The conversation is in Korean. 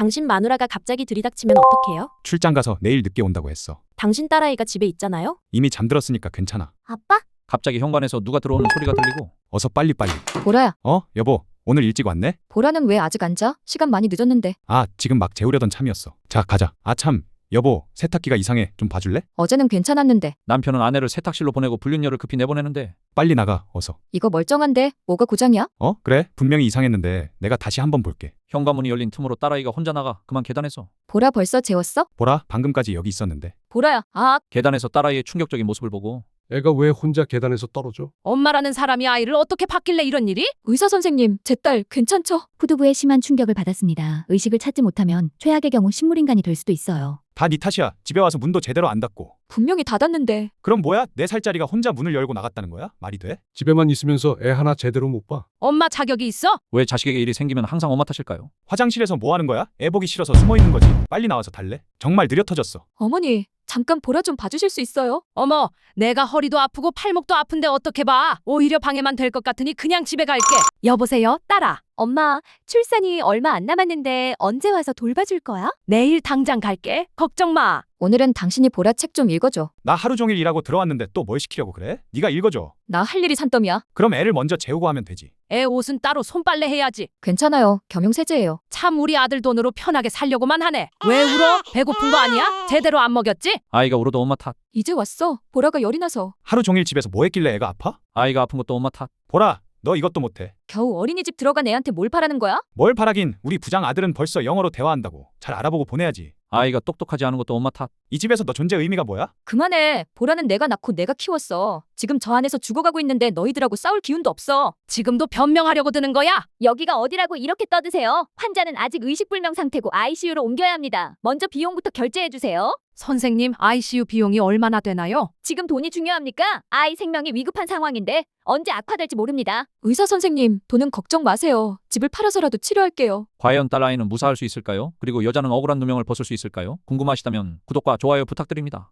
당신 마누라가 갑자기 들이닥치면 어떡해요? 출장 가서 내일 늦게 온다고 했어. 당신 딸아이가 집에 있잖아요? 이미 잠들었으니까 괜찮아. 아빠? 갑자기 현관에서 누가 들어오는 소리가 들리고 어서 빨리 빨리. 보라야, 어? 여보, 오늘 일찍 왔네? 보라는 왜 아직 안 자? 시간 많이 늦었는데. 아, 지금 막 재우려던 참이었어. 자, 가자. 아, 참. 여보, 세탁기가 이상해. 좀 봐줄래? 어제는 괜찮았는데. 남편은 아내를 세탁실로 보내고 불륜녀를 급히 내보내는데 빨리 나가, 어서. 이거 멀쩡한데 뭐가 고장이야? 어? 그래? 분명히 이상했는데 내가 다시 한번 볼게. 현관문이 열린 틈으로 딸아이가 혼자 나가 그만 계단에서 보라 벌써 재웠어? 보라, 방금까지 여기 있었는데. 보라야, 아, 계단에서 딸아이의 충격적인 모습을 보고 애가 왜 혼자 계단에서 떨어져? 엄마라는 사람이 아이를 어떻게 받길래 이런 일이? 의사 선생님, 제 딸 괜찮죠? 후두부에 심한 충격을 받았습니다. 의식을 찾지 못하면 최악의 경우 식물인간이 될 수도 있어요. 다 네 탓이야. 집에 와서 문도 제대로 안 닫고. 분명히 닫았는데. 그럼 뭐야? 네 살짜리가 혼자 문을 열고 나갔다는 거야? 말이 돼? 집에만 있으면서 애 하나 제대로 못 봐. 엄마 자격이 있어? 왜 자식에게 일이 생기면 항상 엄마 탓일까요? 화장실에서 뭐 하는 거야? 애 보기 싫어서 숨어 있는 거지. 빨리 나와서 달래. 정말 느려 터졌어. 어머니, 잠깐 보라 좀 봐주실 수 있어요? 어머, 내가 허리도 아프고 팔목도 아픈데 어떻게 봐? 오히려 방해만 될 것 같으니 그냥 집에 갈게. 여보세요, 딸아. 엄마, 출산이 얼마 안 남았는데 언제 와서 돌봐줄 거야? 내일 당장 갈게. 걱정 마. 오늘은 당신이 보라 책 좀 읽어줘. 나 하루 종일 일하고 들어왔는데 또 뭘 시키려고 그래? 네가 읽어줘. 나 할 일이 산더미야. 그럼 애를 먼저 재우고 하면 되지. 애 옷은 따로 손빨래 해야지. 괜찮아요. 겸용세제예요. 참 우리 아들 돈으로 편하게 살려고만 하네. 왜 울어? 배고픈 거 아니야? 제대로 안 먹였지? 아이가 울어도 엄마 탓 이제 왔어. 보라가 열이 나서. 하루 종일 집에서 뭐 했길래 애가 아파? 아이가 아픈 것도 엄마 탓 보라, 너 이것도 못해. 겨우 어린이집 들어간 애한테 뭘 바라는 거야? 뭘 바라긴 우리 부장 아들은 벌써 영어로 대화한다고. 잘 알아보고 보내야지. 아이가 똑똑하지 않은 것도 엄마 탓 이 집에서 너 존재 의미가 뭐야? 그만해. 보라는 내가 낳고 내가 키웠어. 지금 저 안에서 죽어가고 있는데 너희들하고 싸울 기운도 없어. 지금도 변명하려고 드는 거야? 여기가 어디라고 이렇게 떠드세요? 환자는 아직 의식불명 상태고 ICU로 옮겨야 합니다. 먼저 비용부터 결제해 주세요. 선생님, ICU 비용이 얼마나 되나요? 지금 돈이 중요합니까? 아이 생명이 위급한 상황인데 언제 악화될지 모릅니다. 의사 선생님, 돈은 걱정 마세요. 집을 팔아서라도 치료할게요. 과연 딸아이는 무사할 수 있을까요? 그리고 여자는 억울한 누명을 벗을 수 있을까요? 궁금하시다면 구독과 좋아요 부탁드립니다